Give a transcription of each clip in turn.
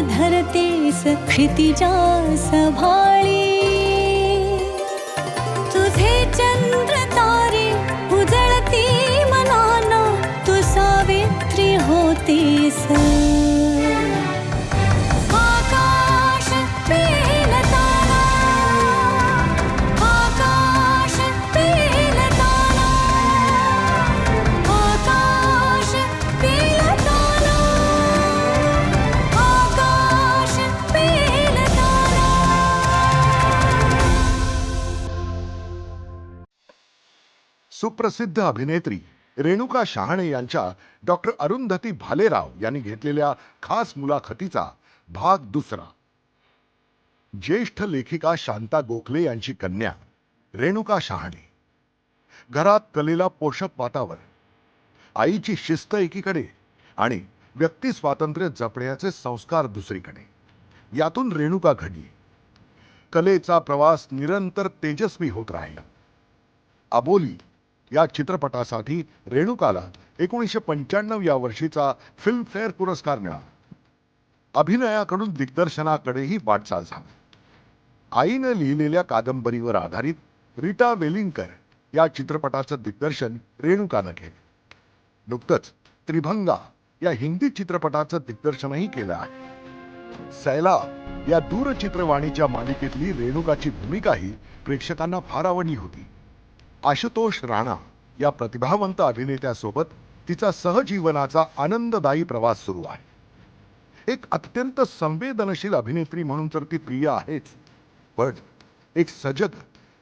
धरते सक्षितिजा सभाळी. सुप्रसिद्ध अभिनेत्री रेणुका शहाणे यांच्या डॉक्टर अरुंधती भालेराव यांनी घेतलेल्या खास मुलाखतीचा भाग दुसरा. ज्येष्ठ लेखिका शांता गोखले यांची कन्या रेणुका शहाणे. घरात कलेला पोषक वातावरण आईची शिस्त एकीकडे आणि व्यक्ती स्वातंत्र्य जपण्याचे संस्कार दुसरीकडे. यातून रेणुका घडली. कलेचा प्रवास निरंतर तेजस्वी होत राहिला. अबोली या चित्रपटासाठी रेणुकाला एकोणीसशे पंच्याण्णव या वर्षीचा फिल्मफेअर पुरस्कार मिळाला. अभिनयाकडून दिग्दर्शनाकडेही वाटचाल झाली. आईने लिहिलेल्या कादंबरीवर आधारित रीटा वेलिंगकर या चित्रपटाचं दिग्दर्शन रेणुकानं केलं. नुकतंच त्रिभंगा या हिंदी चित्रपटाचं दिग्दर्शनही केलं आहे. सैला या दूरचित्रवाणीच्या मालिकेतली रेणुकाची भूमिकाही प्रेक्षकांना फार आवडली होती. आशुतोष राणा या प्रतिभावंत अभिनेत्यासोबत तिचा सहजीवनाचा आनंददायी प्रवास सुरू आहे. एक अत्यंत संवेदनशील अभिनेत्री म्हणून तर ती प्रिय आहेच. पण एक सजग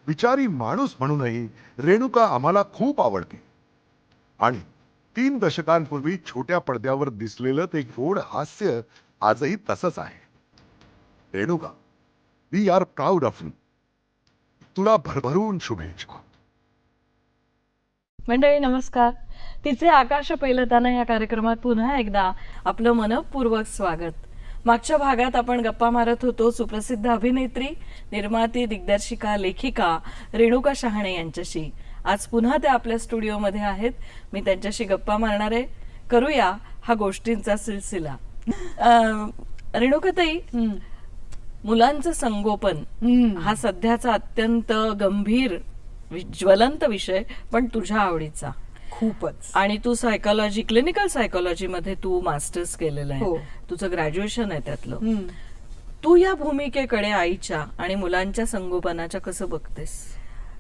विचारी माणूस म्हणूनही रेणुका आम्हाला खूप आवडते. आणि तीन दशकांपूर्वी छोट्या पडद्यावर दिसलेलं ते गोड हास्य आजही तसंच आहे. Renuka we are proud of you तुला भरभरून शुभेच्छा. मंडळी नमस्कार. तिचे आकाश पैलताना या कार्यक्रमात पुन्हा एकदा आपलं मनपूर्वक स्वागत. मागच्या भागात आपण गप्पा मारत होतो सुप्रसिद्ध अभिनेत्री निर्माती दिग्दर्शिका लेखिका रेणुका शहाणे यांच्याशी. आज पुन्हा ते आपल्या स्टुडिओमध्ये आहेत. मी त्यांच्याशी गप्पा मारणार आहे. करूया हा गोष्टींचा सिलसिला. रेणुकाताई मुलांचं संगोपन हा सध्याचा अत्यंत गंभीर ज्वलंत विषय पण तुझ्या आवडीचा. खूपच. आणि तू सायकोलॉजी क्लिनिकल सायकोलॉजी मध्ये तू मास्टर्स केलेलं हो. आहे तुझं ग्रॅज्युएशन आहे त्यातलं. हम्म. तू या भूमिकेकडे आईच्या आणि मुलांच्या संगोपनाच्या कसं बघतेस?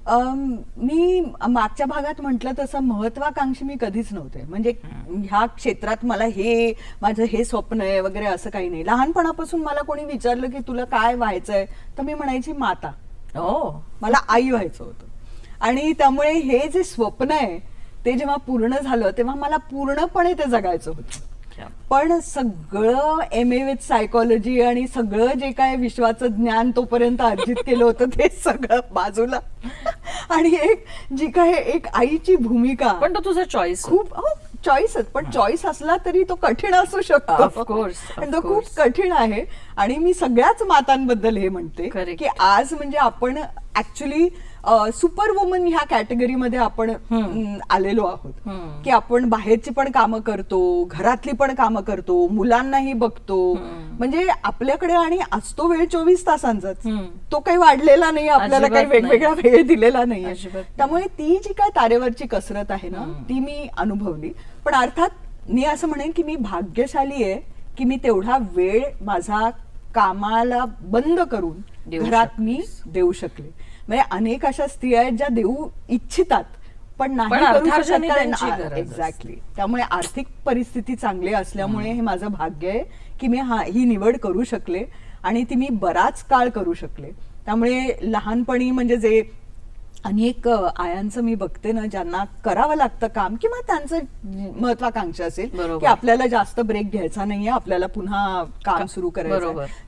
अम, मी मागच्या भागात म्हटलं तसं महत्वाकांक्षी मी कधीच नव्हते. म्हणजे ह्या क्षेत्रात मला हे माझं हे स्वप्न आहे वगैरे असं काही नाही. लहानपणापासून मला कोणी विचारलं की तुला काय व्हायचंय? तर मी म्हणायची माता. ओ मला आई व्हायचं होतं. आणि त्यामुळे हे जे स्वप्न आहे ते जेव्हा पूर्ण झालं तेव्हा मला पूर्णपणे ते जगायचं होतं. पण सगळं एम ए विथ सायकोलॉजी आणि सगळं जे काय विश्वाचं ज्ञान तोपर्यंत अर्जित केलं होतं ते सगळं बाजूला. आणि एक जी काय एक आईची भूमिका. पण तो तुझा चॉईस खूप चॉईस पण चॉईस असला तरी तो कठीण असू शकतो. तो खूप. कठीण आहे. आणि मी सगळ्याच मातांबद्दल हे म्हणते. की आज म्हणजे आपण ऍक्च्युली सुपर वुमन ह्या कॅटेगरीमध्ये आपण आलेलो आहोत. की आपण बाहेरची पण कामं करतो घरातली पण कामं करतो मुलांनाही बघतो. म्हणजे आपल्याकडे आणि असतो वेळ चोवीस तासांचाच. तो काही वाढलेला नाही आपल्याला काही. वेगवेगळा वेळ दिलेला नाही. त्यामुळे ती जी काय तारेवरची कसरत आहे ना ती मी अनुभवली. पण अर्थात मी असं म्हणेन की मी भाग्यशाली आहे की मी तेवढा वेळ माझा कामाला बंद करून घरात मी देऊ शकले. म्हणजे अनेक अशा स्त्रिया आहेत ज्या देऊ इच्छितात पण नाही. एक्झॅक्टली त्यामुळे आर्थिक परिस्थिती चांगली असल्यामुळे हे माझं भाग्य आहे की मी हा ही निवड करू शकले आणि ती मी बराच काळ करू शकले. त्यामुळे लहानपणी म्हणजे जे अनेक आयांचं मी बघते ना ज्यांना करावं लागतं काम किंवा त्यांचं महत्वाकांक्षा असेल. की आपल्याला जास्त ब्रेक घ्यायचा नाहीये आपल्याला पुन्हा काम सुरू करायचं.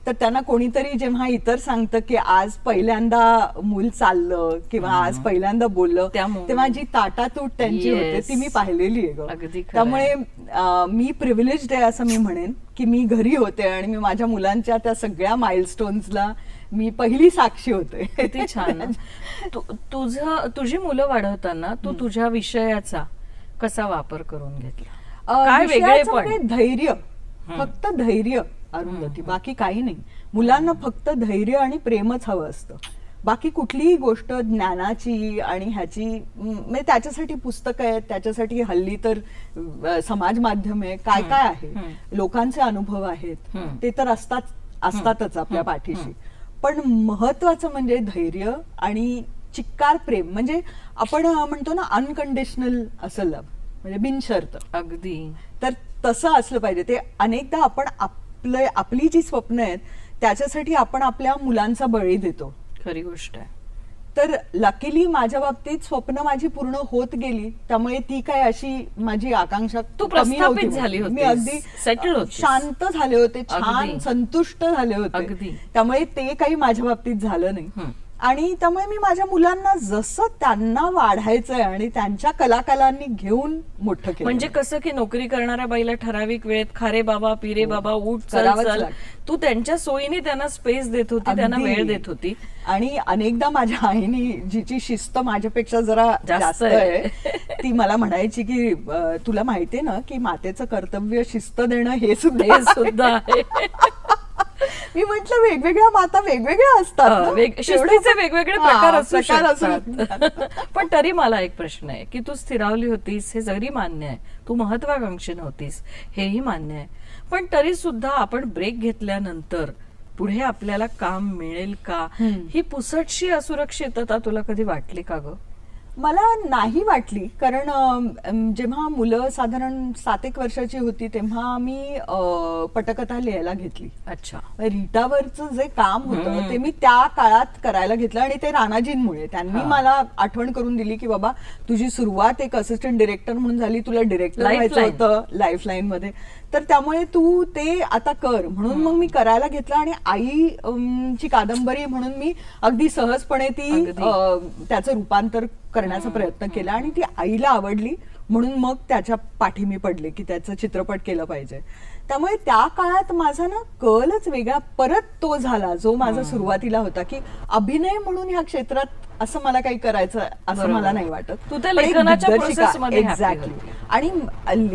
तर त्यांना कोणीतरी जेव्हा इतर सांगतं की आज पहिल्यांदा मूल चाललं किंवा आज पहिल्यांदा बोललं तेव्हा जी ताटातूट त्यांची होते. ती मी पाहिलेली आहे त्यामुळे मी प्रिव्हिलेज आहे असं मी म्हणेन की मी घरी होते आणि मी माझ्या मुलांच्या त्या सगळ्या माइलस्टोन्सला मी पहिली साक्षी होते छान तु- तुझं तुझी मुलं वाढवताना तू तुझ्या विषयाचा कसा वापर करून घेतला? काय म्हणजे धैर्य. फक्त धैर्य अरुंधती. बाकी काही नाही. मुलांना फक्त धैर्य आणि प्रेमच हवं असतं. बाकी कुठलीही गोष्ट ज्ञानाची आणि ह्याची म्हणजे त्याच्यासाठी पुस्तकं आहेत त्याच्यासाठी हल्ली तर समाज माध्यम आहे काय काय आहे? लोकांचे अनुभव आहेत. ते तर असतात असतातच आपल्या पाठीशी. पण महत्वाचं म्हणजे धैर्य आणि चिक्कार प्रेम. म्हणजे आपण म्हणतो ना अनकंडिशनल असं लव म्हणजे बिनशर्त. अगदी. तर तसं असलं पाहिजे. ते अनेकदा आपण आपलं आपली जी स्वप्न आहेत त्याच्यासाठी आपण आपल्या मुलांचा बळी देतो. खरी गोष्ट आहे. तर लकीली माझ्या बाबतीत स्वप्न माझी पूर्ण होत गेली. त्यामुळे ती काय अशी माझी आकांक्षा तू कमी नव्हती. झाली मी अगदी. शांत झाले होते. छान. संतुष्ट झाले होते. अगदी. त्यामुळे ते काही माझ्या बाबतीत झालं नाही. आणि त्यामुळे मी माझ्या मुलांना जसं त्यांना वाढायचंय आणि त्यांच्या कलाकलांनी घेऊन मोठं केलं म्हणजे कसं की नोकरी करणाऱ्या बाईला ठराविक वेळेत खारे बाबा पिरे बाबा उठ चल हो. तू त्यांच्या सोयीने त्यांना स्पेस देत होती त्यांना. वेळ देत होती आणि अनेकदा माझ्या आईनी जिची शिस्त माझ्यापेक्षा जरा जास्त आहे. ती मला म्हणायची की तुला माहितीये ना की मातेचं कर्तव्य शिस्त देणं हे सुद्धा हे सुद्धा आहे मी म्हंटल वेगवेगळ्या माता वेगवेगळ्या असतात. वेग- शिस्तीचे वेगवेगळे प्रकार असू प्रकार असू शकतात. पण तरी मला एक प्रश्न आहे की तू स्थिरावली होतीस हे जरी मान्य आहे तू महत्वाकांक्षी नव्हतीस हेही मान्य आहे. पण तरी सुद्धा आपण ब्रेक घेतल्यानंतर पुढे आपल्याला काम मिळेल का. ही पुसटशी असुरक्षितता तुला कधी वाटली का ग? मला नाही वाटली कारण जेव्हा मुलं साधारण सात एक वर्षाची होती तेव्हा मी पटकथा लिहायला घेतली अच्छा रीटावरचं जे काम होतं. ते मी त्या काळात करायला घेतलं आणि ते राणाजींमुळे त्यांनी. मला आठवण करून दिली की बाबा तुझी सुरुवात एक असिस्टंट डिरेक्टर म्हणून झाली तुला डिरेक्टर व्हायचं. होतं लाईफलाईन मध्ये तर त्यामुळे तू ते आता कर. म्हणून मग मी करायला घेतलं आणि आई अम, ची कादंबरी म्हणून मी अगदी सहजपणे ती. अ, त्याचं रूपांतर करण्याचा प्रयत्न केला आणि ती आईला आवडली. म्हणून मग त्याच्या पाठी मी पडले की त्याचं चित्रपट केलं पाहिजे. त्यामुळे त्या काळात माझा ना कलच वेगळा. परत तो झाला जो माझा सुरुवातीला होता की अभिनय म्हणून ह्या क्षेत्रात असं मला काही करायचं असं. मला नाही वाटत तू त्या पण एक लेखनाच्या दिग्दर्शिका- process मध्ये happy Exactly. होती. आणि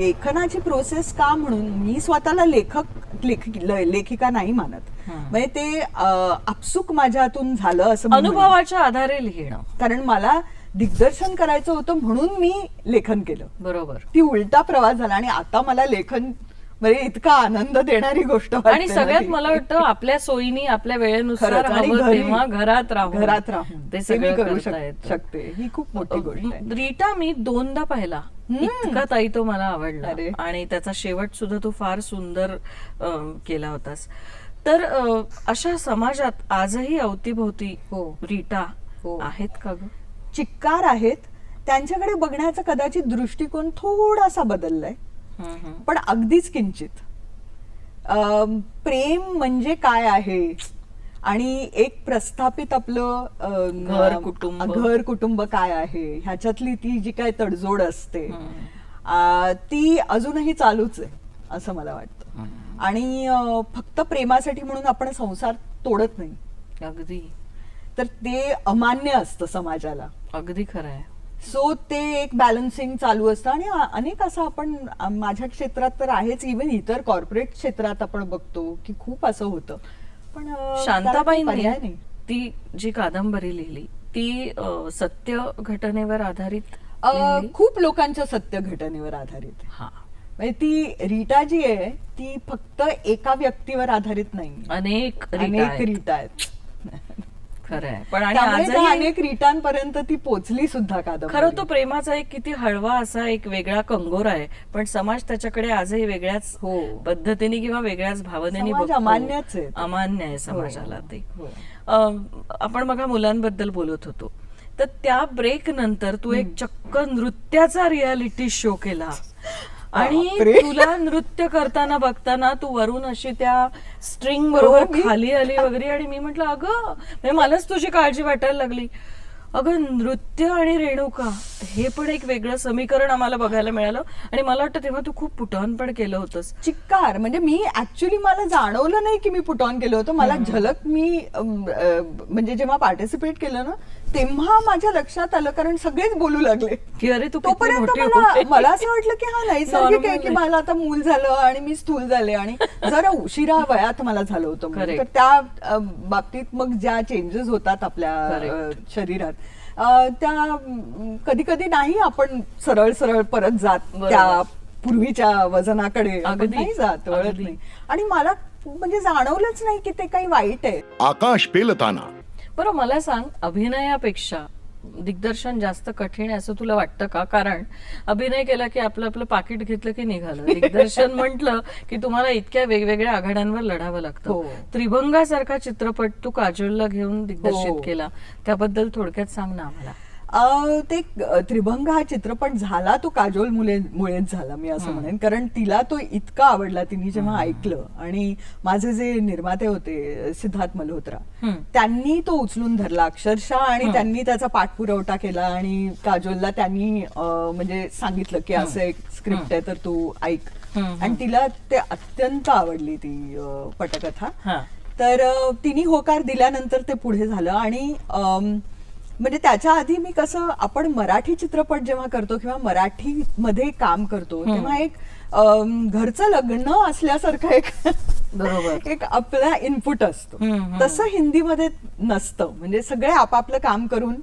लेखनाची प्रोसेस का म्हणून मी स्वतःला लेखक लेख- ल- लेखिका नाही मानत. म्हणजे ते अ, आपसूक माझ्यातून झालं असं मी म्हणेन. अनुभवाच्या आधारे लिहिणं कारण मला दिग्दर्शन करायचं होतं म्हणून मी लेखन केलं बरोबर ती उलटा प्रवास झाला आणि आता मला लेखन म्हणजे इतका आनंद देणारी गोष्ट आणि सगळ्यात. मला वाटतं आपल्या सोयीनी आपल्या वेळेनुसार हवं तेव्हा घरात राहून घरात राहून ते सगळं करू. शकते ही खूप मोठी गोष्ट रीटा मी दोनदा पाहिला. इतका ताई तो मला आवडला. आणि त्याचा शेवट सुद्धा तू फार सुंदर केला होतास तर अशा समाजात आजही अवतीभोवती हो. रीटा हो. आहेत का ग चिक्कार आहेत त्यांच्याकडे बघण्याचा कदाचित दृष्टिकोन थोडासा बदललाय. पण अगदीच किंचित. प्रेम म्हणजे काय आहे? आणि एक प्रस्थापित आपलं घर, कुटुंब. घर कुटुंब काय आहे? ह्याच्यातली ती जी काय तडजोड असते ती अजूनही चालूच आहे असं मला वाटतं. आणि फक्त प्रेमासाठी म्हणून आपण संसार तोडत नाही. अगदी. तर ते अमान्य असतं समाजाला. अगदी खरं आहे. सो ते एक बॅलन्सिंग चालू असतं. आणि अनेक असं आपण माझ्या क्षेत्रात तर आहेच. इव्हन इतर कॉर्पोरेट क्षेत्रात आपण बघतो की खूप असं होतं. पण नाही. ती जी कादंबरी लिहिली ती सत्य घटनेवर आधारित? खूप लोकांच्या सत्य घटनेवर आधारित. हा. म्हणजे ती रीटा जी आहे ती फक्त एका व्यक्तीवर आधारित नाही. अनेक अनेक. रीटा आहेत. खरं आहे पण आणि त्यामुळे त्या आजही अनेक रीटांपर्यंत ती पोचली सुद्धा कादंबरी खरं तो प्रेमाचा एक किती हळवा असा एक वेगळा कंगोर आहे पण समाज त्याच्याकडे आजही वेगळ्याच हो. पद्धतीने किंवा वेगळ्याच भावनेने समाज बघतो. अमान्यच आहे. अमान्य आहे समाजाला ते हो. अं, आपण बघा मुलांबद्दल बोलत होतो तर त्या ब्रेक नंतर तू एक चक्क नृत्याचा रियालिटी शो केला आणि. तुला नृत्य करताना बघताना तू वरून अशी त्या स्ट्रिंग बरोबर हो, मी- खाली आली वगैरे आणि मी म्हंटल अगं म्हणजे मलाच तुझी काळजी वाटायला लागली. अगं नृत्य आणि रेणुका हे पण एक वेगळं समीकरण आम्हाला बघायला मिळालं आणि मला वाटतं तेव्हा तू खूप पुटवण पण केलं होतंस. चिक्कार. म्हणजे मी ऍक्च्युली मला जाणवलं नाही की मी पुट ऑन केलं होतं. मला झलक मी म्हणजे जेव्हा पार्टिसिपेट केलं ना तेव्हा माझ्या लक्षात आलं कारण सगळेच बोलू लागले की अरे तू तोपर्यंत मोठी मला. मला असं वाटलं की हा नैसर्गिक आहे की. मला आता मूल झालं आणि मी स्थूल झाले आणि जरा उशिरा वयात मला झालं होतं. तर त्या बाबतीत मग ज्या चेंजेस होतात आपल्या शरीरात त्या कधी कधी नाही आपण सरळ सरळ परत जात. त्या पूर्वीच्या वजनाकडे अगदी. नाही जात वळत. नाही आणि मला म्हणजे जाणवलंच नाही की ते काही वाईट आहे आकाश पेलताना बरं मला सांग अभिनयापेक्षा दिग्दर्शन जास्त कठीण आहे असं तुला वाटतं का? कारण अभिनय केला की आपलं आपलं पाकिट घेतलं की निघालं. दिग्दर्शन म्हटलं की तुम्हाला इतक्या वेगवेगळ्या आघाड्यांवर लढावं लागतं. हो. त्रिभंगासारखा चित्रपट तू काजोलला घेऊन दिग्दर्शित हो. केला. त्याबद्दल थोडक्यात सांग ना आम्हाला. ते त्रिभंग हा चित्रपट झाला तो काजोल मुले मुळेच झाला मी असं म्हणेन. कारण तिला तो इतका आवडला तिने जेव्हा ऐकलं आणि माझे जे निर्माते होते सिद्धार्थ मल्होत्रा. त्यांनी तो उचलून धरला अक्षरशः आणि त्यांनी त्याचा पाठपुरवठा केला आणि काजोलला त्यांनी म्हणजे सांगितलं की असं एक स्क्रिप्ट आहे तर तू ऐक. आणि तिला ते अत्यंत आवडली ती पटकथा. हा. तर तिने होकार दिल्यानंतर ते पुढे झालं आणि म्हणजे त्याच्या आधी मी कसं आपण मराठी चित्रपट जेव्हा करतो किंवा मराठी मध्ये काम करतो तेव्हा एक घरचं लग्न असल्यासारखं एक बरोबर. एक आपला इनपुट असतो. तसं हिंदीमध्ये नसतं म्हणजे सगळे आपापलं काम करून.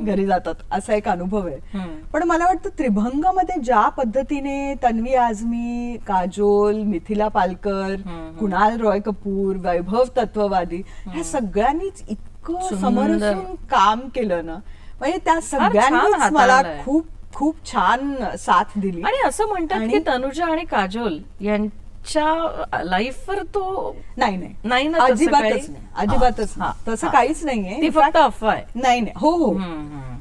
घरी जातात असा एक अनुभव आहे. पण मला वाटतं त्रिभंगमध्ये ज्या पद्धतीने तन्वी आझमी काजोल मिथिला पालकर. कुणाल रॉय कपूर वैभव तत्ववादी ह्या सगळ्यांनीच इतकं. समरसून काम केलं ना. म्हणजे त्या सगळ्यांनीच मला. खूप खूप छान साथ दिली. आणि असं म्हणतात की तनुजा आणि काजोल यांच्या लाईफवर तो नाही नाही. नाही ना तसं अजिबातच? नाही. अजिबातच नाही. तसं. काहीच नाहीये. ती फक्त अफवा आहे. नाही नाही. हो हो.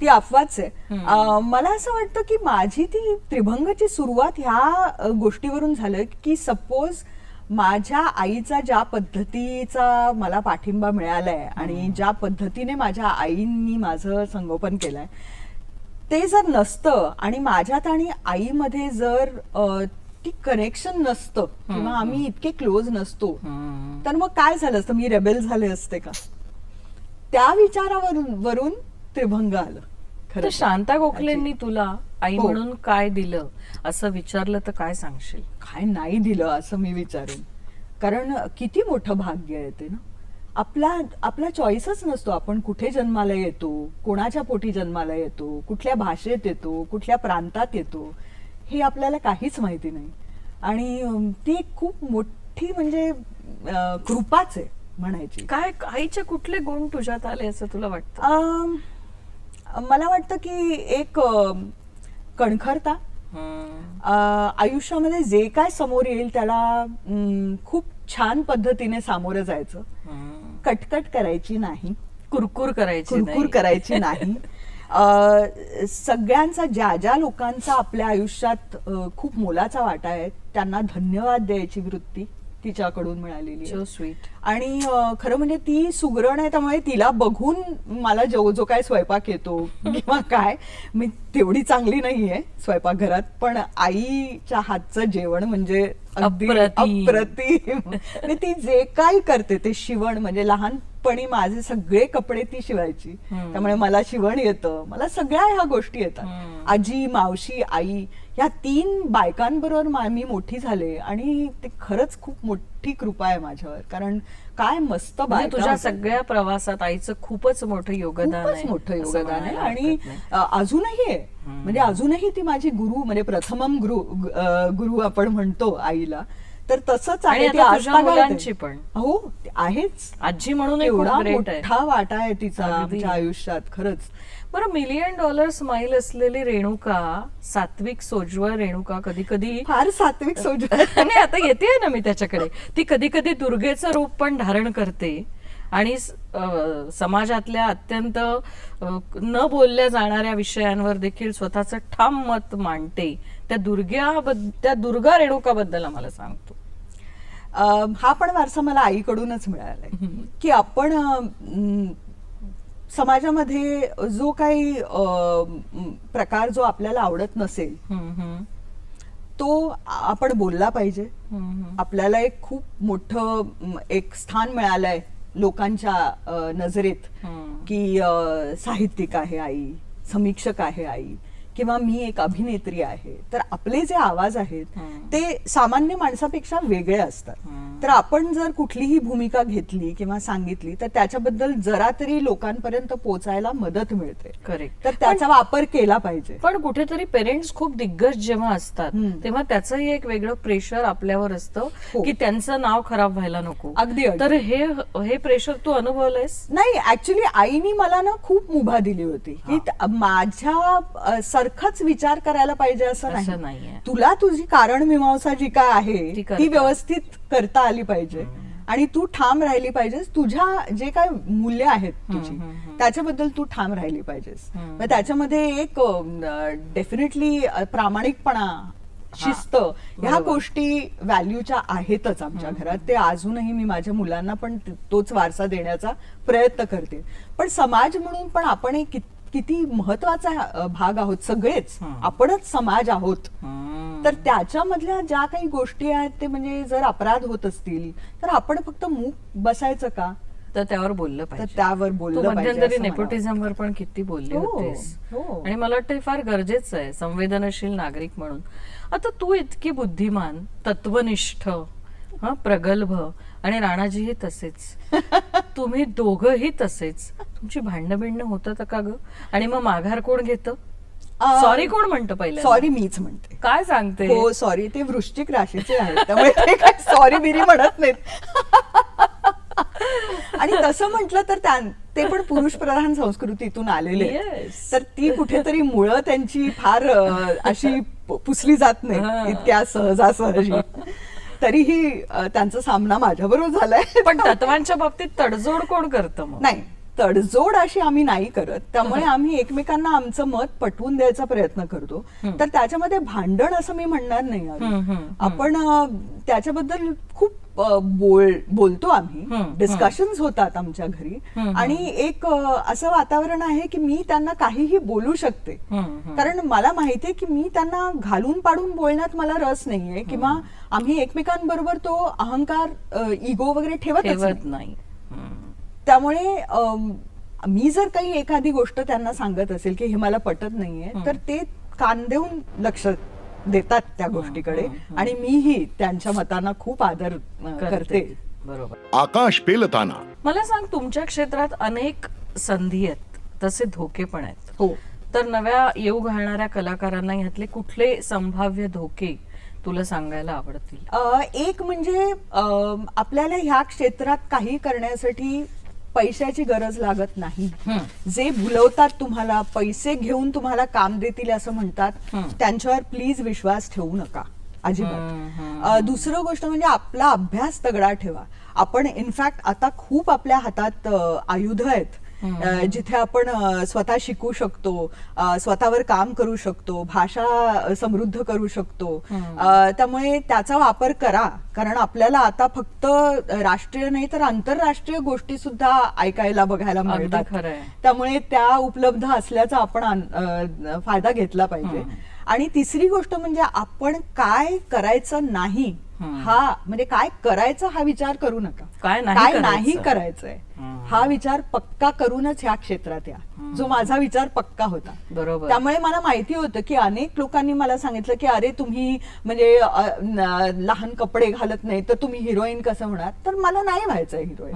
ती अफवाच आहे. मला असं वाटतं की माझी ती त्रिभंगची सुरुवात ह्या गोष्टीवरून झालं की सपोज माझ्या आईचा ज्या पद्धतीचा मला पाठिंबा मिळालाय आणि ज्या पद्धतीने माझ्या आईंनी माझं संगोपन केलंय ते जर नसतं आणि माझ्यात आणि आईमध्ये जर अं, ती कनेक्शन नसतं किंवा आम्ही इतके क्लोज नसतो. तर मग काय झालं असतं? मी रेबेल झाले असते का? त्या विचारावरून वरून त्रिभंग आलं. तर खरं शांता गोखलेंनी तुला आई हो. म्हणून काय दिलं असं विचारलं तर काय सांगशील? काय नाही दिलं असं मी विचारेन. कारण किती मोठं भाग्य आहे ते ना. आपला आपला चॉईसच नसतो. आपण कुठे जन्माला येतो कोणाच्या पोटी जन्माला येतो कुठल्या भाषेत येतो कुठल्या प्रांतात येतो हे आपल्याला काहीच माहिती नाही. आणि ती एक खूप मोठी म्हणजे कृपाच आहे म्हणायची. काय आईचे कुठले गुण तुझ्यात आले असं तुला वाटतं? मला वाटतं की एक कणखरता. आयुष्यामध्ये जे काय समोर येईल त्याला खूप छान पद्धतीने सामोरं जायचं. कटकट करायची नाही. कुरकुर करायची कुरकुर. करायची नाही. सगळ्यांचा ज्या ज्या लोकांचा आपल्या आयुष्यात खूप मोलाचा वाटा आहे त्यांना धन्यवाद द्यायची वृत्ती. तिच्याकडून मिळालेली आहे sweet. आणि अ, खरं म्हणजे ती सुगरण आहे त्यामुळे तिला बघून मला जो जो काय स्वयंपाक येतो किंवा काय मी तेवढी चांगली नाहीये स्वयंपाकघरात पण आईच्या हातचं जेवण म्हणजे अगदी अप्रतिम. अप्रतिम आणि ती जे काय करते ते शिवण म्हणजे लहानपणी माझे सगळे कपडे ती शिवायची हम्म. त्यामुळे मला शिवण येतं मला सगळ्या ह्या गोष्टी येतात हम्म. आजी मावशी आई ह्या तीन बायकांबरोबर मा- मोठी झाले आणि ते खरंच खूप मोठी कृपा आहे माझ्यावर. कारण काय मस्त म्हणजे बायका तुझ्या. सगळ्या प्रवासात आईचं खूपच मोठं योगदान मोठं योगदान आहे. आणि अजूनही आहे. म्हणजे अजूनही ती माझी गुरु म्हणजे प्रथमम गुरु गुरु आपण म्हणतो आईला. तर तसंच आहे. मुलांची पण. हो आहेच. आजी म्हणून एवढा मोठा वाटा आहे तिचा आयुष्यात खरंच. बरं मिलियन डॉलर स्माइल असलेली रेणुका सात्विक सोज्वळ रेणुका कधी कधी फार सात्विक सोज नाही आता येते ना मी त्याच्याकडे. ती कधी कधी दुर्गेचं रूप पण धारण करते. आणि समाजातल्या अत्यंत न बोलल्या जाणाऱ्या विषयांवर देखील स्वतःचं ठाम मत मांडते. त्या दुर्ग्या त्या दुर्गा रेणुकाबद्दल आम्हाला सांगतो. हा पण वारसा मला आईकडूनच मिळालाय. की आपण समाजामध्ये जो काही प्रकार जो आपल्याला आवडत नसेल तो आपण बोलला पाहिजे. आपल्याला एक खूप मोठं एक स्थान मिळालंय लोकांच्या नजरेत. की साहित्यिक आहे आई समीक्षक आहे आई. किंवा मी एक अभिनेत्री आहे तर आपले जे आवाज आहेत. ते सामान्य माणसापेक्षा वेगळे असतात. तर आपण जर कुठलीही भूमिका घेतली किंवा सांगितली तर त्याच्याबद्दल जरा तरी लोकांपर्यंत पोचायला मदत मिळते करेक्ट तर त्याचा वापर केला पाहिजे पण कुठेतरी पेरेंट्स खूप दिग्गज जेव्हा असतात. तेव्हा त्याचंही एक वेगळं प्रेशर आपल्यावर असतं हो. की त्यांचं नाव खराब व्हायला नको अगदी. तर हे हे प्रेशर तू अनुभवलंयस नाही ऍक्च्युली आईनी मला ना खूप मुभा दिली होती की माझ्या अ, सारखाच विचार करायला पाहिजे असं असं नाही नाहीये. तुला तुझी कारण मीमांसा जी काय आहे ती करता. ती व्यवस्थित करता आली पाहिजे आणि तू ठाम राहिली पाहिजेस तुझ्या जे काय मूल्य आहेत तुझी हम्म, हम्म. त्याच्याबद्दल तू ठाम राहिली पाहिजेस हम्म. मग त्याच्यामध्ये एक डेफिनेटली प्रामाणिकपणा शिस्त ह्या बरोबर. गोष्टी व्हॅल्यूच्या आहेतच आमच्या घरात ते अजूनही मी माझ्या मुलांना पण त- तोच वारसा देण्याचा प्रयत्न करते पण समाज म्हणून पण आपण एक कित- किती महत्त्वाचा भाग आहोत सगळेच. आपणच समाज आहोत. तर त्याच्यामधल्या ज्या काही गोष्टी आहेत ते म्हणजे जर अपराध होत असतील तर आपण फक्त मूक बसायचं का तर त्यावर बोललं तर पाहिजे त्यावर बोललं पाहिजे मध्यंतरी नेपोटिझम वर पण किती बोलली हो, होतीस हो. आणि मला वाटतं हे फार गरजेचं आहे संवेदनशील नागरिक म्हणून आता तू इतकी बुद्धिमान तत्वनिष्ठ हा प्रगल्भ आणि राणाजीही तसेच. तुम्ही दोघही तसेच. तुमची भांडणं बिंडणं होतं का ग? आणि मग माघार कोण घेतं? सॉरी कोण म्हणतं पहिलं सॉरी मीच म्हणते. काय सांगते? हो सॉरी ते वृश्चिक राशीचे आहेत त्यामुळे ते काय सॉरी बिरी म्हणत नाहीत. आणि तसं म्हटलं तर त्या ते पण पुरुष प्रधान संस्कृतीतून आलेले. तर ती कुठेतरी मुळं त्यांची फार अशी पुसली जात. नाही इतक्या सहजासहजी. तरीही त्यांचा सामना माझ्याबरोबर झालाय. पण तत्वांच्या बाबतीत तडजोड कोण करतं मग? नाही तडजोड अशी आम्ही नाही करत. त्यामुळे आम्ही एकमेकांना आमचं मत पटवून द्यायचा प्रयत्न करतो. तर त्याच्यामध्ये भांडण असं मी म्हणणार नाही. आपण त्याच्याबद्दल खूप बोल बोलतो आम्ही डिस्कशन्स होतात आमच्या घरी. आणि एक असं वातावरण आहे की मी त्यांना काहीही बोलू शकते. कारण मला माहितीये की मी त्यांना घालून पाडून बोलण्यात मला रस नाहीये किंवा आम्ही एकमेकांबरोबर तो अहंकार इगो वगैरे. ठेवत नाही. त्यामुळे मी जर काही एखादी गोष्ट त्यांना सांगत असेल की हे मला पटत नाहीये तर ते कान देऊन लक्ष देतात त्या गोष्टीकडे. आणि मीही त्यांच्या मतांना खूप आदर अ, करते. बरोबर. आकाश पेलताना. मला सांग तुमच्या क्षेत्रात अनेक संधी आहेत तसे धोके पण आहेत. हो. तर नव्या येऊ घालणाऱ्या कलाकारांना ह्यातले कुठले संभाव्य धोके तुला सांगायला आवडतील? अ, एक म्हणजे आपल्याला ह्या क्षेत्रात काही करण्यासाठी पैशाची गरज लागत नाही. जे भुलवतात तुम्हाला पैसे घेऊन तुम्हाला काम देतील असं म्हणतात. त्यांच्यावर प्लीज विश्वास ठेवू नका अजिबात. दुसरं गोष्ट म्हणजे आपला अभ्यास तगडा ठेवा. आपण इनफॅक्ट आता खूप आपल्या हातात आयुध आहेत. जिथे आपण स्वतः शिकू शकतो स्वतःवर काम करू शकतो भाषा समृद्ध करू शकतो. त्यामुळे त्याचा वापर करा. कारण आपल्याला आता फक्त राष्ट्रीय नाही तर आंतरराष्ट्रीय गोष्टी सुद्धा ऐकायला बघायला मिळतात. त्यामुळे त्या उपलब्ध असल्याचा आपण फायदा घेतला पाहिजे. आणि तिसरी गोष्ट म्हणजे आपण काय करायचं नाही हा. म्हणजे काय करायचं हा विचार करू नका. काय नाही करायचंय. हा. विचार पक्का करूनच ह्या क्षेत्रात या. जो माझा विचार पक्का होता. बरोबर. त्यामुळे मला माहिती होतं की अनेक लोकांनी मला सांगितलं की अरे तुम्ही म्हणजे लहान कपडे घालत नाही तर तुम्ही हिरोईन कसं होणार? तर मला नाही व्हायचंय हिरोईन.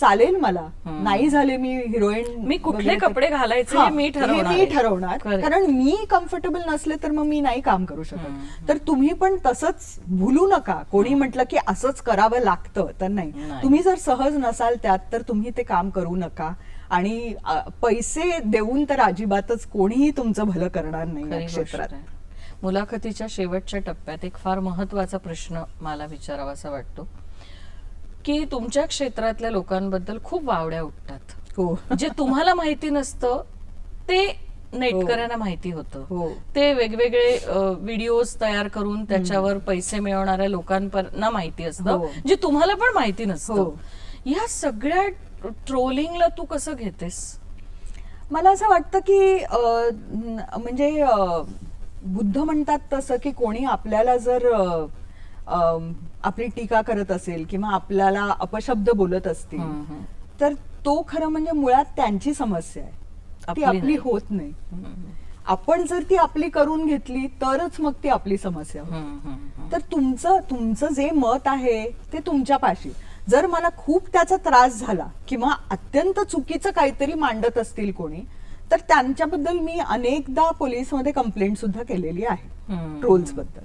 चालेल मला. नाही झाले मी हिरोईन मी कुठले कपडे घालायचे हा, मी ठरवणार मी. ठरवणार. कारण मी कम्फर्टेबल नसले तर मग मी नाही काम करू शकत. तर तुम्ही पण तसंच भूलू नका. कोणी म्हटलं की असंच करावं लागतं तर नाही. तुम्ही जर सहज नसाल त्यात तर तुम्ही ते काम करू नका. आणि पैसे देऊन तर अजिबातच कोणीही तुमचं भलं करणार नाही या क्षेत्रात. मुलाखतीच्या शेवटच्या टप्प्यात एक फार महत्त्वाचा प्रश्न मला विचारावासा वाटतो. की तुमच्या क्षेत्रातल्या लोकांबद्दल खूप वावड्या उठतात. हो. जे तुम्हाला माहिती नसतं ते नेटकऱ्यांना माहिती होतं. हो. ते वेगवेगळे व्हिडिओज तयार करून त्याच्यावर पैसे मिळवणाऱ्या लोकांना माहिती असतं हो. जे तुम्हाला पण माहिती नसतं. हो. या सगळ्या ट्रोलिंगला तू कसं घेतेस? मला असं वाटतं की म्हणजे बुद्ध म्हणतात तसं की कोणी आपल्याला जर आपली टीका करत असेल किंवा आपल्याला अपशब्द बोलत असतील. तर तो खरं म्हणजे मुळात त्यांची समस्या आहे ती आपली. होत नाही आपण जर ती आपली करून घेतली तरच मग ती आपली समस्या होते. तर तुमचं तुमचं जे मत आहे ते तुमच्या पाशी जर मला खूप त्याचा त्रास झाला किंवा अत्यंत चुकीचं काहीतरी मांडत असतील कोणी तर त्यांच्याबद्दल मी अनेकदा पोलीसमध्ये कंप्लेंट सुद्धा केलेली आहे. ट्रोल्सबद्दल.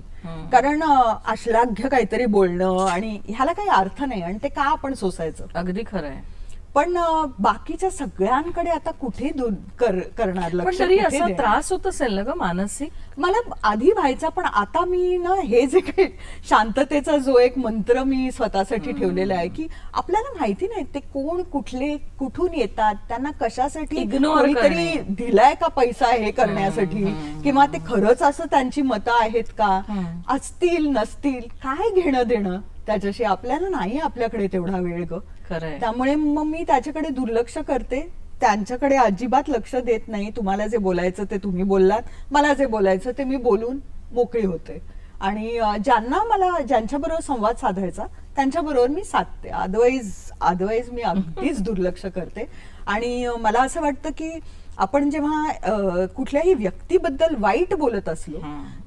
कारण अं, अश्लाघ्य काहीतरी बोलणं आणि ह्याला काही अर्थ नाही आणि ते का आपण सोसायचं अगदी खरं आहे पण बाकीच्या सगळ्यांकडे आता कुठे दूर कर- करणार लक्ष? तरी असा? त्रास होत असेल ना ग मानसिक? मला आधी व्हायचा पण आता मी ना हे जे काही शांततेचा जो एक मंत्र मी स्वतःसाठी ठेवलेला आहे की आपल्याला माहिती नाही ते कोण कुठले कुठून येतात त्यांना कशासाठी कोणीतरी. दिलाय का पैसा हे करण्यासाठी? किंवा ते खरंच असं त्यांची मतं आहेत का. असतील नसतील काय घेणं देणं त्याच्याशी आपल्याला नाही आपल्याकडे तेवढा वेळ ग. त्यामुळे मग मी त्याच्याकडे दुर्लक्ष करते. त्यांच्याकडे अजिबात लक्ष देत नाही. तुम्हाला जे बोलायचं ते तुम्ही बोललात. मला जे बोलायचं ते मी बोलून मोकळी होते. आणि ज्यांना मला ज्यांच्याबरोबर संवाद साधायचा त्यांच्याबरोबर मी साधते. अदरवाईज अदरवाईज मी अगदीच दुर्लक्ष करते. आणि मला असं वाटतं की आपण जेव्हा कुठल्याही व्यक्तीबद्दल वाईट बोलत असलो.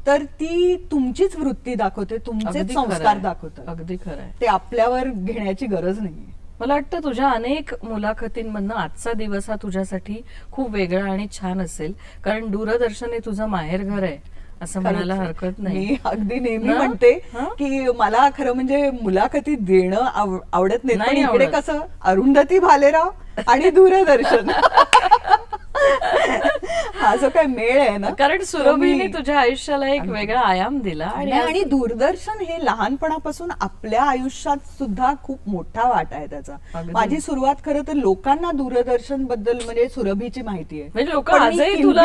तर ती तुमचीच वृत्ती दाखवते. तुमचेच खरंय. संस्कार दाखवतात. अगदी खरंय. ते आपल्यावर घेण्याची गरज नाहीये. मला वाटतं तुझ्या अनेक मुलाखतींमधनं आजचा दिवस हा तुझ्यासाठी खूप वेगळा आणि छान असेल कारण दूरदर्शन हे तुझं माहेरघर आहे असं म्हणायला. हरकत नाही अगदी नेहमी? म्हणते? की मला खरं म्हणजे मुलाखती देणं आव- आवडत नाही इकडे. कसं अरुंधती भालेराव आणि दूरदर्शन हा जो काय मेळ आहे ना कारण सुरभीने तुझ्या आयुष्याला एक वेगळा आयाम दिला आणि दूरदर्शन हे लहानपणापासून आपल्या आयुष्यात सुद्धा खूप मोठा वाटा आहे त्याचा. माझी सुरुवात खरं तर लोकांना दूरदर्शनबद्दल म्हणजे सुरभीची माहिती आहे. म्हणजे लोक आजही तुला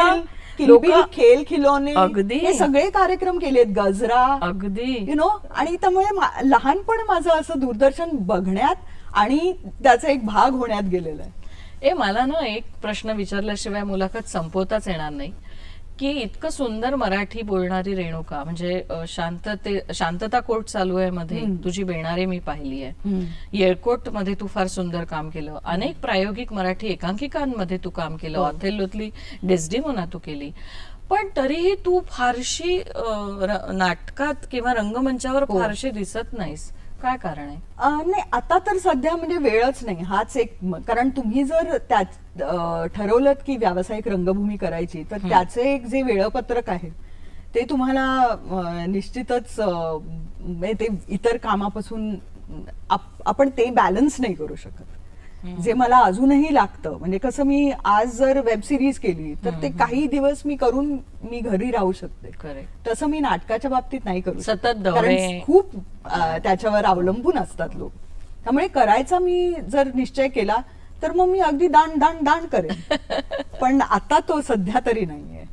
खेल खिलोने अगदी. हे सगळे कार्यक्रम केलेत गजरा अगदी. यु नो आणि त्यामुळे लहानपण माझं असं दूरदर्शन बघण्यात आणि त्याचा एक भाग होण्यात गेलेला आहे. ए मला ना एक प्रश्न विचारल्याशिवाय मुलाखत संपवताच येणार नाही. की इतकं सुंदर मराठी बोलणारी रेणुका म्हणजे शांतते शांतता कोर्ट चालू आहे मध्ये. तुझी बेणारे मी पाहिली आहे. येळकोटमध्ये तू फार सुंदर काम केलं. अनेक प्रायोगिक मराठी एकांकिकांमध्ये तू काम केलं. हो. ऑथेल्लोतली डेस्डिमोना तू केली. पण तरीही तू फारशी नाटकात किंवा रंगमंचावर हो. फारशी दिसत नाहीस. काय कारण आहे? नाही आता तर सध्या म्हणजे वेळच नाही. हाच एक कारण तुम्ही जर त्या ठरवलं की व्यावसायिक रंगभूमी करायची तर त्याचे एक जे वेळापत्रक आहे ते तुम्हाला निश्चितच ते इतर कामापासून आप- आपण ते बॅलन्स नाही करू शकत. जे मला अजूनही लागतं. म्हणजे कसं मी आज जर वेब सिरीज केली तर ते काही दिवस मी करून मी घरी राहू शकते. तसं मी नाटकाच्या बाबतीत नाही करू सतत. कारण खूप त्याच्यावर अवलंबून असतात लोक. त्यामुळे करायचा मी जर निश्चय केला तर मग मी अगदी दाण दाण दाण करेन. पण आता तो सध्या तरी नाहीये.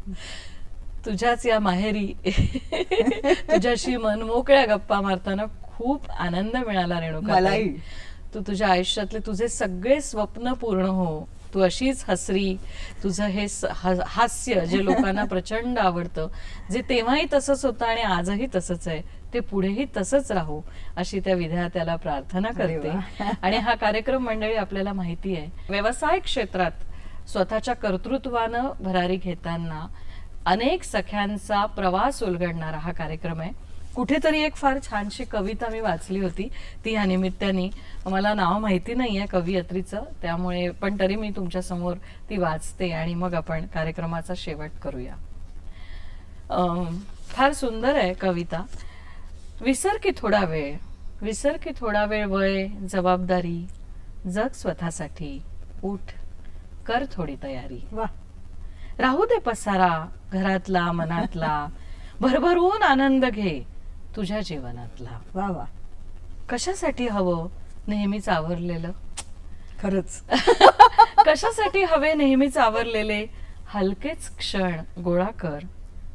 तुझ्याच या माहेरी तुझ्याशी मनमोकळ्या गप्पा मारताना खूप आनंद मिळाला रेणुका मलाही. तू तुझ्या आयुष्यातले तुझे सगळे स्वप्न पूर्ण हो. तू अशीच हसरी. तुझं हे हास्य जे लोकांना प्रचंड आवडतं जे तेव्हाही तसंच होतं आणि आजही तसंच आहे ते पुढेही तसंच राहू अशी त्या विधात्याला प्रार्थना करते. आणि हा कार्यक्रम मंडळी आपल्याला माहिती आहे व्यवसाय क्षेत्रात स्वतःच्या कर्तृत्वानं भरारी घेताना अनेक सख्यांचा प्रवास उलगडणारा हा कार्यक्रम आहे. कुठेतरी एक फार छानशी कविता मी वाचली होती. ती ह्या निमित्ताने मला नाव माहिती नाही आहे कवयत्रीचं त्यामुळे पण तरी मी तुमच्यासमोर ती वाचते आणि मग आपण कार्यक्रमाचा शेवट करूया. फार सुंदर आहे कविता. विसर की थोडा वेळ विसर की थोडा वेळ वय जबाबदारी जग स्वतःसाठी उठ कर थोडी तयारी. वा राहू दे पसारा घरातला मनातला भरभरून आनंद घे तुझ्या जीवनातला. वा वा. कशासाठी हवं नेहमीच आवरलेलं खरंच. कशासाठी हवे नेहमीच आवरलेले हलकेच क्षण गोळा कर.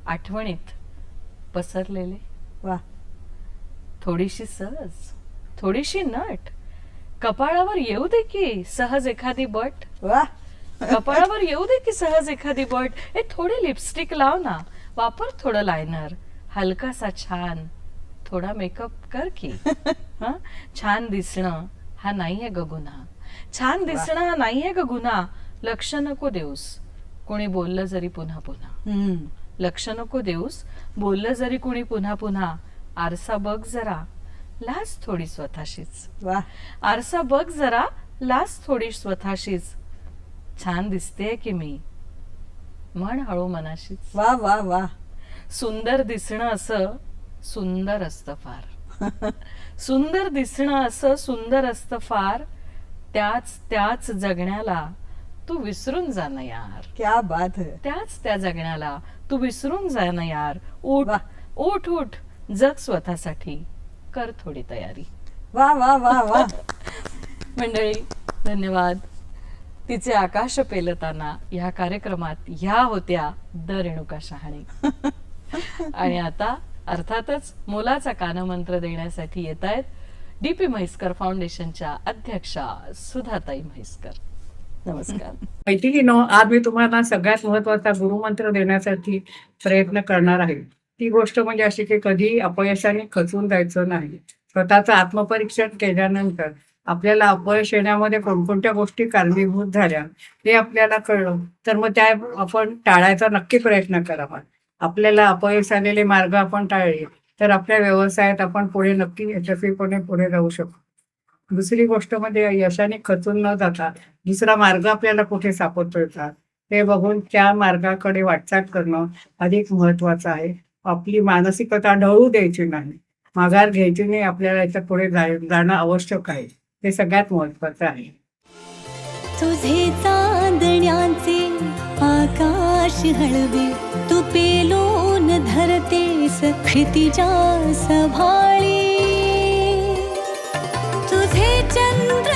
आठवणीत पसरलेले. वा. थोडीशी सहज थोडीशी नट. कपाळावर येऊ दे की सहज एखादी बट. वा. कपाळावर येऊ दे की सहज एखादी बट. ए थोडी लिपस्टिक लाव ना. वापर थोडं लायनर हलकासा छान. थोडा मेकअप कर की. हं? छान दिसणं हा नाहीये ग गुन्हा छान दिसणं हा नाहीये ग गुन्हा लक्ष नको देऊस. कोणी बोललं जरी पुन्हा पुन्हा. लक्ष नको देऊस. बोललं जरी कोणी पुन्हा पुन्हा. आरसा बघ जरा. लाज थोडी स्वतःशीच. वा. आरसा बघ जरा. लाज थोडी स्वतःशीच. छान दिसते की मी. म्हण हळू मनाशीच. वा वा वा. सुंदर दिसणं असं सुंदर असतं फार. सुंदर दिसणं असं सुंदर असतं फार त्याच त्याच जगण्याला तू विसरून जा ना यार. क्या बात है. त्याच त्या जगण्याला तू विसरून जा ना यार. उठ वा. उठ उठ. जग स्वतःसाठी. कर थोडी तयारी. वा वा वा वा मंडळी धन्यवाद. तिचे आकाश पेलताना ह्या कार्यक्रमात ह्या होत्या द रेणुका शहाणे. आणि आता अर्थातच मोलाचा कानमंत्र देण्यासाठी येत आहेत डीपी म्हैसकर फाउंडेशनच्या अध्यक्षा सुधाताई म्हैसकर. नमस्कार. मैत्रिणीनो आज मी तुम्हाला सगळ्यात महत्त्वाचा गुरुमंत्र देण्यासाठी प्रयत्न करणार आहे. ती गोष्ट म्हणजे अशी की कधी अपयशाने खचून जायचं नाही. स्वतःचं आत्मपरीक्षण केल्यानंतर आपल्याला अपयश येण्यामध्ये कोणकोणत्या गोष्टी कारणीभूत झाल्या ते आपल्याला कळलं. तर मग त्या आपण टाळायचा नक्की प्रयत्न करावा. आपल्याला अपयश आलेले मार्ग आपण टाळले तर आपल्या व्यवसायात आपण पुढे नक्की यशस्वीपणे पुढे जाऊ शकतो दुसरी गोष्ट म्हणजे यशाने खचून न जाता दुसरा मार्ग आपल्याला कुठे सापडतोय का? ते बघून त्या मार्गाकडे वाटचाल करणं अधिक महत्वाचं आहे. आपली मानसिकता ढळू द्यायची नाही. माघार घ्यायची नाही आपल्याला याच्यापुढे जाय- जाणं आवश्यक आहे. ते सगळ्यात महत्वाचं आहे. तुझे चांदण्याचे आकाश हळवे पेलोन धरतेस क्षितिजा सभाळी. तुझे चंद्र